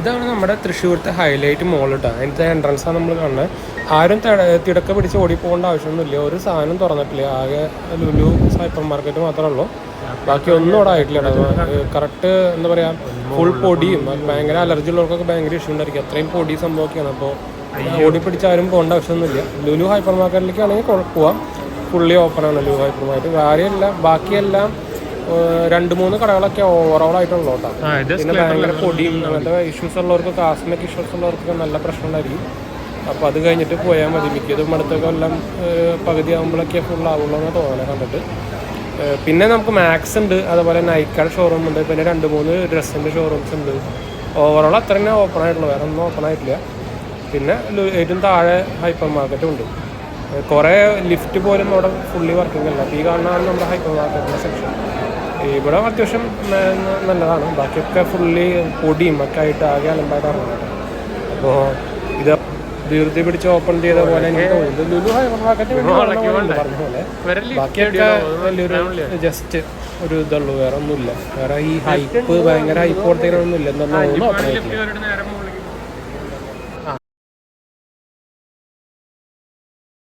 ഇതാണ് നമ്മുടെ തൃശ്ശൂരത്തെ ഹൈലൈറ്റ് മോൾ കേട്ടോ അതിന്റെ എൻട്രൻസ് ആണ് നമ്മൾ കാണുന്നത്. ആരും തിടക്ക പിടിച്ച് ഓടി പോകേണ്ട ആവശ്യമൊന്നുമില്ല. ഒരു സാധനം തുറന്നിട്ടില്ല. ആകെ ലുലു സൈപ്പർ മാർക്കറ്റ് മാത്രമേ ഉള്ളൂ. ബാക്കി ഒന്നും അവിടെ ആയിട്ടില്ല കറക്റ്റ് എന്താ പറയുക ഫുൾ പൊടിയും ഭയങ്കര അലർജി ഉള്ളവർക്കൊക്കെ ഭയങ്കര ഇഷ്യൂ ഉണ്ടായിരിക്കും. അത്രയും പൊടി സംഭവമൊക്കെയാണ്. അപ്പോൾ ഓടി പിടിച്ച് ആരും പോകേണ്ട ആവശ്യമൊന്നുമില്ല. ലുലു ഹൈപ്പർ മാർക്കറ്റിലേക്ക് ആണെങ്കിൽ പോവാം ഫുള്ളി ഓപ്പൺ ആണ് ലുലു ഹൈപ്പർ മാർക്കറ്റ് കാര്യമില്ല ബാക്കിയെല്ലാം രണ്ട് മൂന്ന് കടകളൊക്കെ ഓവറോൾ ആയിട്ടുള്ളൂ പിന്നെ ഭയങ്കര പൊടിയും അങ്ങനത്തെ ഇഷ്യൂസ് ഉള്ളവർക്ക് കാസ്മിക് ഇഷ്യൂസ് ഉള്ളവർക്ക് നല്ല പ്രശ്നം ഉണ്ടായിരിക്കും അപ്പോൾ അത് കഴിഞ്ഞിട്ട് പോയാൽ മതി. മിക്കതും അടുത്ത കൊല്ലം പകുതി ആകുമ്പോഴൊക്കെ ഫുൾ ആവുള്ളൂ എന്ന് തോന്നുന്നത് കണ്ടിട്ട്. പിന്നെ നമുക്ക് മാക്സ് ഉണ്ട്. അതുപോലെ നൈക്കാട് ഷോറൂം ഉണ്ട്. പിന്നെ രണ്ട് മൂന്ന് ഡ്രസ്സിന്റെ ഷോറൂംസ് ഉണ്ട്. ഓവറോൾ അത്ര തന്നെ ഓപ്പൺ ആയിട്ടുള്ളൂ. വേറെ ഒന്നും ഓപ്പൺ ആയിട്ടില്ല. പിന്നെ ഏറ്റവും താഴെ ഹൈപ്പർ മാർക്കറ്റും ഉണ്ട്. കുറെ കുറേ ലിഫ്റ്റ് പോലും അവിടെ ഫുള്ളി വർക്കിംഗ് അല്ല. അപ്പോൾ ഈ കാണുന്നതാണ് നമ്മുടെ ഹൈപ്പർ മാർക്കറ്റിന്റെ സെക്ഷൻ ഇവിടെ അത്യാവശ്യം നല്ലതാണ്. ബാക്കിയൊക്കെ ഫുള്ളി പൊടിയും ഒക്കെ ആയിട്ട് ആകെ അലമ്പാടാറുണ്ട് അപ്പോൾ ഇത് ധീർത്തി പിടിച്ച് ഓപ്പൺ ചെയ്ത പോലെ എനിക്ക് ലുലു മാർക്കറ്റ് പോലെ ഉണ്ട് പറഞ്ഞ പോലെ. ബാക്കിയൊക്കെ വലിയൊരു ജസ്റ്റ് ഒരു ഇതുള്ളൂ. വേറെ ഒന്നുമില്ല. വേറെ ഈ ഹൈപ്പ് ഭയങ്കര ഹൈപ്പ് കൊടുത്തേക്കൊന്നുമില്ല എന്നൊന്നും ഓപ്പൺ ആയിട്ടില്ല